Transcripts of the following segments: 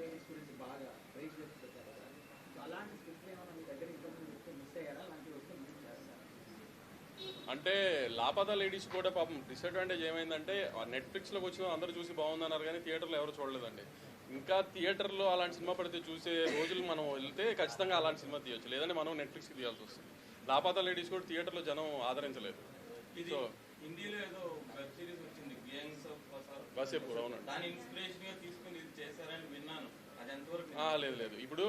Ladies గురించి బాగా rise చేసి పెట్టారు కదా. సో అలాంటి స్క్రిప్ట్ ఏమైనా మీ దగ్గర ఇంతకుముందు వస్తే మిస్ అయ్యారా? అలాంటివి వస్తే మిస్ చేస్తారా అంటే లాపతా లేడీస్ కూడా పాపం డిసడ్వాంటేజ్ ఏమైందంటే నెట్ఫ్లిక్స్లోకి వచ్చిన అందరూ చూసి బాగుందన్నారు కానీ థియేటర్లో ఎవరు చూడలేదండి. ఇంకా థియేటర్లో అలాంటి సినిమా పడితే చూసే రోజులు మనం వెళ్తే ఖచ్చితంగా అలాంటి సినిమా తీయొచ్చు. లేదంటే మనం నెట్ఫ్లిక్స్కి తీయాల్సి వస్తుంది. లాపతా లేడీస్ కూడా థియేటర్లో జనం ఆదరించలేదు. ఇది సో హిందీలో ఏదో వెబ్ సిరీస్ వచ్చింది అవునండి. దాని ఇన్స్పిరేషన్గా లేదు లేదు. ఇప్పుడు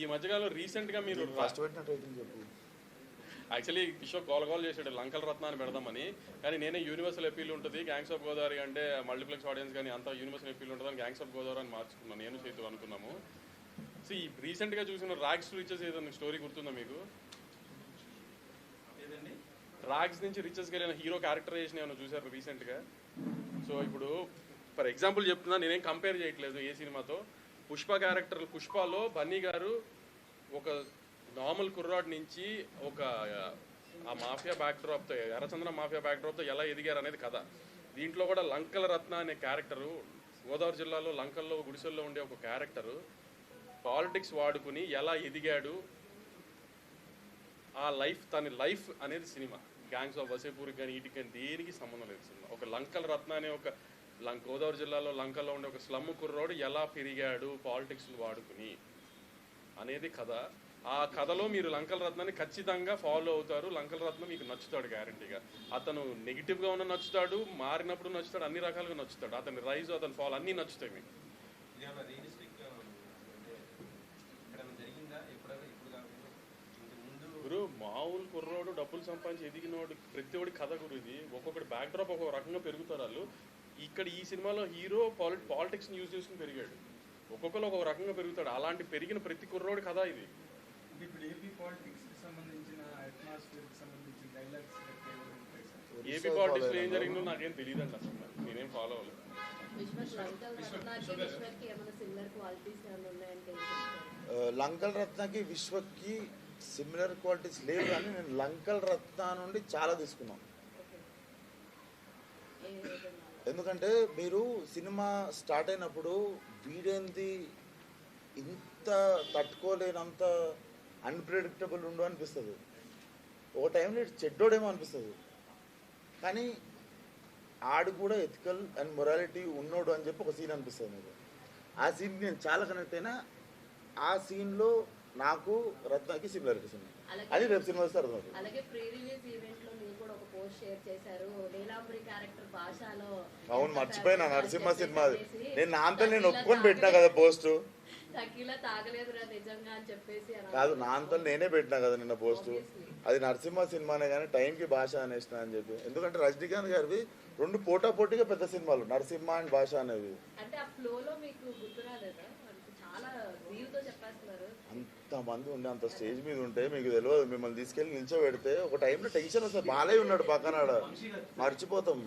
ఈ మధ్యకాలంలో రీసెంట్గా మీరు ఫస్ట్ పెట్టిన రేటింగ్ చెప్పు. యాక్చువల్లీ కిషోర్ గోల గోల్ చేసాడు లంకల్ రత్నాన్ని పెడదామని. కానీ నేనే యూనివర్సల్ అపీల్ ఉంటుంది. గ్యాంగ్స్ ఆఫ్ గోదావరి అంటే మల్టీప్లెక్స్ ఆడియన్స్ కానీ అంతా యూనివర్సల్ అపీల్ ఉంటుందని గ్యాంగ్స్ ఆఫ్ గోదావరి అని మార్చుకున్నాను నేను చేతు అనుకున్నాము. సో ఈ రీసెంట్గా చూసిన రాగ్స్ రిచెస్ ఏదైనా స్టోరీ గుర్తుందా మీకు? రాగ్స్ నుంచి రిచెస్కి వెళ్ళిన హీరో క్యారెక్టరైజేషన్ ఏమైనా చూసారు రీసెంట్గా సో ఇప్పుడు ఫర్ ఎగ్జాంపుల్ చెప్తున్నా నేనేం కంపేర్ చేయట్లేదు ఏ సినిమాతో. పుష్ప క్యారెక్టర్ పుష్పలో బన్నీ గారు ఒక నార్మల్ కుర్రాడ్ నుంచి ఒక ఆ మాఫియా బ్యాక్డ్రాప్తో ఎర్రచంద్ర మాఫియా బ్యాక్డ్రాప్తో ఎలా ఎదిగారు అనేది కథ. దీంట్లో కూడా లంకల రత్న అనే క్యారెక్టరు గోదావరి జిల్లాలో లంకల్లో గుడిసెల్లో ఉండే ఒక క్యారెక్టరు పాలిటిక్స్ వాడుకుని ఎలా ఎదిగాడు ఆ లైఫ్ తన లైఫ్ అనేది సినిమా. గ్యాంగ్స్ ఆఫ్ వసేపూర్ కానీ వీటికి కానీ దేనికి సంబంధం లేదు సినిమా. ఒక లంకల రత్న అనే ఒక లం గోదావరి జిల్లాలో లంకల్లో ఉండే ఒక స్లమ్ కుర్రోడు ఎలా పెరిగాడు పాలిటిక్స్ వాడుకుని అనేది కథ. ఆ కథలో మీరు లంకల రత్నాన్ని ఖచ్చితంగా ఫాలో అవుతారు. లంకల రత్నం మీకు నచ్చుతాడు గ్యారంటీగా. అతను నెగిటివ్గా ఉన్న నచ్చుతాడు మారినప్పుడు నచ్చుతాడు అన్ని రకాలుగా నచ్చుతాడు. అతని రైజ్ అతని ఫాలో అన్నీ నచ్చుతాయి మీకు. గురు మామూలు కుర్రోడు డబ్బులు సంపాదించి ఎదిగినోడు ప్రతి ఒడి కథ గురు ఇది. ఒక్కొక్కటి బ్యాక్ డ్రాప్ ఒక్కొక్క రకంగా పెరుగుతారు వాళ్ళు. ఇక్కడ ఈ సినిమాలో హీరో పాలి పాలిటిక్స్ని యూజ్ చేసుకుని పెరిగాడు. ఒక్కొక్కరు ఒక్కొక్క రకంగా పెరుగుతాడు. అలాంటి పెరిగిన ప్రతి కుర్రోడి కథ ఇది. ఇప్పుడు ఏపీ పాలిటిక్స్కి సంబంధించిన అట్మాస్ఫియర్కి సంబంధించిన డైలాగ్స్ ఉంటాయి సార్? ఏపీ పాలిటిక్స్లో ఏం జరిగిందో నాకేం తెలియదండి అసలు. నేనేం ఫాలో అవ్వలేదు. విశ్వక్ లంకల్ రత్నాకి విశ్వక్కి సిమిలర్ క్వాలిటీస్ లేవు కానీ నేను లంకల్ రత్న నుండి చాలా తీసుకున్నాను. ఎందుకంటే మీరు సినిమా స్టార్ట్ అయినప్పుడు వీడేంది ఇంత తట్టుకోలేనంత అన్ప్రిడిక్టబుల్ ఉండు అనిపిస్తుంది. ఒక టైంలో చెడ్డోడేమో అనిపిస్తుంది. కానీ ఆడు కూడా ఎథికల్ అండ్ మొరాలిటీ ఉన్నోడు అని చెప్పి ఒక సీన్ అనిపిస్తుంది నాకు. ఆ సీన్ నేను చాలా కనెక్ట్ అయినా ఆ సీన్లో నాకు రత్నకి సిమిలారిటీస్ ఉన్నాయి అది రేపు సినిమా వస్తే అర్థమవుతుంది. అలాగే ప్రీ రిలీజ్ ఈవెంట్లో మీరు కూడా ఒక పోస్ట్ షేర్ చేశారు. నీలాంబరి క్యారెక్టర్ భాషలో అవును మర్చిపోయినా నరసింహ సినిమా నేను నా అంతా నేను ఒప్పుకొని పెట్టినా కదా పోస్ట్? కాదు అంటున్నారు. నా అంతా నేనే పెట్టినా కదా నిన్న పోస్ట్. అది నరసింహ సినిమానే కానీ టైంకి భాష అనేసిన అని చెప్పి. ఎందుకంటే రజనీకాంత్ గారివి రెండు పోటా పోటీగా పెద్ద సినిమాలు నరసింహ అండ్ భాష అనేవి అంటే ఆ ఫ్లో లో మీకు గుర్తు రాలేదా అంటే చాలా వీవ్తో చెప్పేస్తున్నారు అంతమంది ఉండే అంత స్టేజ్ మీద ఉంటే మీకు తెలియదు మిమ్మల్ని తీసుకెళ్ళి నిల్చోబెడితే ఒక టైంలో టెన్షన్ వస్తుంది. బాలయ్య ఉన్నాడు పక్కన ఆడ. మర్చిపోతాం